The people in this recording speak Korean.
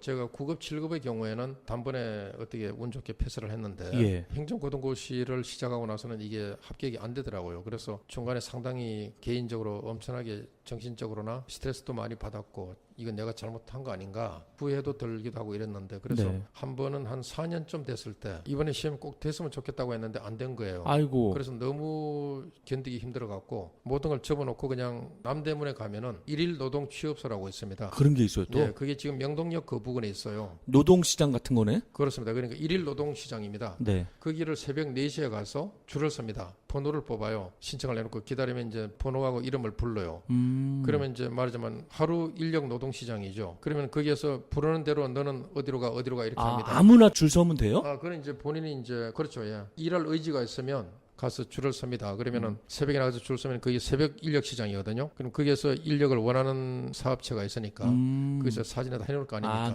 제가 9급, 7급의 경우에는 단번에 어떻게 운 좋게 패스를 했는데 예. 행정고등고시를 시작하고 나서는 이게 합격이 안 되더라고요. 그래서 중간에 상당히 개인적으로 엄청나게 정신적으로나 스트레스도 많이 받았고 이건 내가 잘못한 거 아닌가 후회도 들기도 하고 이랬는데 그래서 네. 한 번은 한 4년쯤 됐을 때 이번에 시험 꼭 됐으면 좋겠다고 했는데 안 된 거예요. 아이고. 그래서 너무 견디기 힘들어 갖고 모든 걸 접어놓고 그냥 남대문에 가면은 일일 노동 취업소라고 있습니다. 그런 게 있어요 또. 네, 그게 지금 명동역 그 부근에 있어요. 노동시장 같은 거네. 그렇습니다. 그러니까 일일 노동 시장입니다. 네. 거기를 새벽 4시에 가서 줄을 섭니다. 번호를 뽑아요. 신청을 해놓고 기다리면 이제 번호하고 이름을 불러요. 음. 그러면 이제 말하자면 하루 인력 노동 시장이죠. 그러면 거기에서 부르는 대로 너는 어디로 가 어디로 가 이렇게 아, 합니다. 아무나 줄 서면 돼요? 아, 그건 이제 본인이 이제 그렇죠. 예. 일할 의지가 있으면 가서 줄을 섭니다. 그러면은 새벽에 나가서 줄 서면 그게 새벽 인력 시장이거든요. 그럼 거기에서 인력을 원하는 사업체가 있으니까 음. 거기서 사진에다 해놓을 거 아닙니까? 아, 너